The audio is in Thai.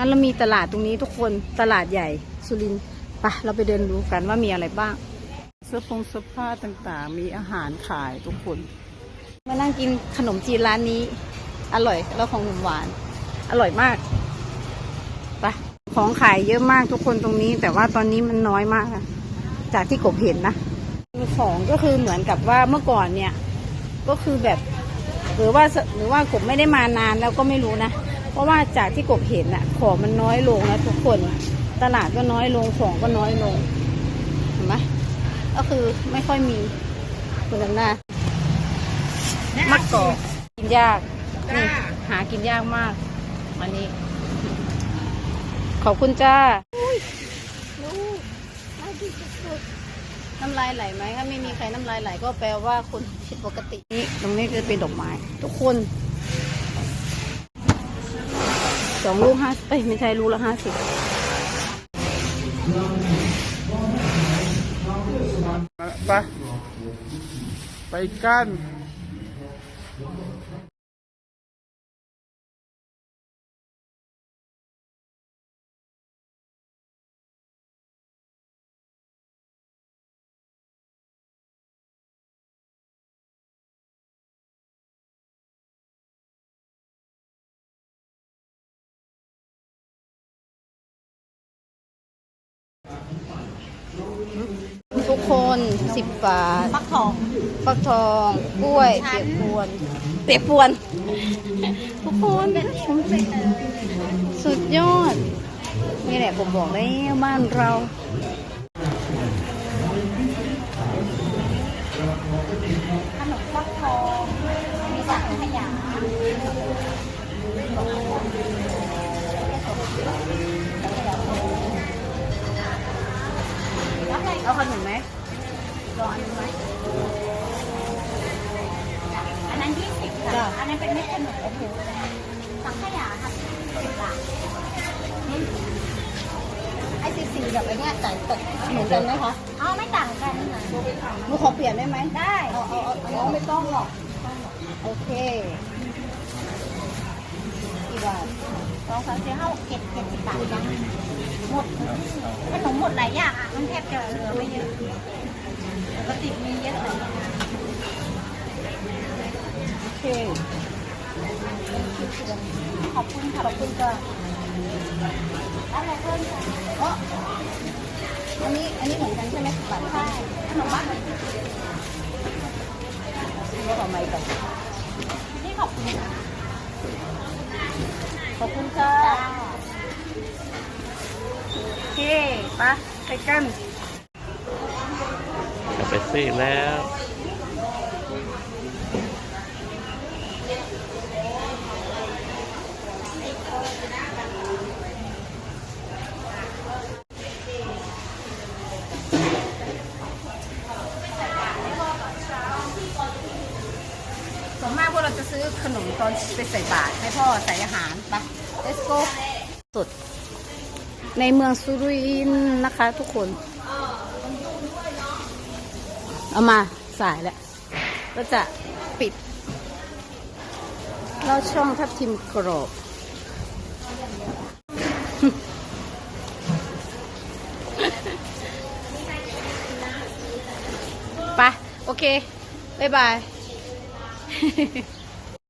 นั้นเรามีตลาดตรงนี้ทุกคนตลาดใหญ่สุรินทร์ไปะเราไปเดินดูกันว่ามีอะไรบ้าง เสื้อผงเสื้อผ้าต่างๆ มีอาหารขายทุกคน มานั่งกินขนมจีนร้านนี้ อร่อยแล้วของหวาน อร่อยมากไปะของขายเยอะมากทุกคนตรงนี้ แต่ว่าตอนนี้มันน้อยมากอะจากที่กบเห็นนะของก็คือเหมือนกับว่าเมื่อก่อนเนี่ย ก็คือแบบ หรือว่าหรือว่ากบไม่ได้มานานแล้วก็ไม่รู้นะ เพราะว่าจากที่กบเห็นอะของมันน้อยลงนะทุกคน ตลาดก็น้อยลงของก็น้อยลงเห็นไหมก็คือไม่ค่อยมีคุณนำหน้ามะกอกกินยากนี่หากินยากมากวันนี้ ขอบคุณจ้าน้ำลายไหลไหมถ้าไม่มีใครน้ำลายไหลก็แปลว่าคุณผิดปกตินี่ตรงนี้คือเป็นดอกไม้ ทุกคน สองลูกห้าเอ้ยไม่ใช่ลูกละห้าสิบไปไปกัน ทุกคนสิบบาทฟักทองฟักทอง กล้วยชั้เปียนกปวน เปียกปวน ทุกคนสุดยอด นี่แหละผมบอกแล้วบ้านเรา อาขนมไหมรออันนึงไหมอันนั้นยี่สิบค่ะ อันนั้นเป็นเม็ดขนมโอ้โหสังขยาค่ะสิบบาทไอ้สีสีแบบไอ้เนี้ยใส่ตกเหมือนกันไหมคะอ๋อไม่ต่างกันค่ะหนูขอเปลี่ยนได้ไหมได้เอาเอาเอาเอาไม่ต้องหรอก โอเคกี่บาทสองสามสี่ห้าหกเจ็ดเจ็ดสิบบาทจ้ะ หมดขนมหมดหลายอย่างอะมันแทบจะเหลือไม่เยอะปกติมีเยอะหลยโอเคขอบคุณค่ะขอบคุณจ้าอะไรเพิ่มค่ะอ๋ออันนี้อันนี้เหมือนกันใช่ไหมบบาทใช่ขนมบ้านก็ต่อไม้ก่อนนี่ขอบคุณค่ะขอบคุณค่ะ จ้า โอเค ปะไปกันจะไปซื้อแล้วส่วนมากพวกเราจะซื้อขนมตอนไปใส่บาตรให้พ่อใส่อาหารปะ let's go สุด ในเมืองสุรินนะคะทุกคน เอามาสายแล้วก็จะปิดเราช่องทับทิมกรอบไปโอเค บ๊ายบาย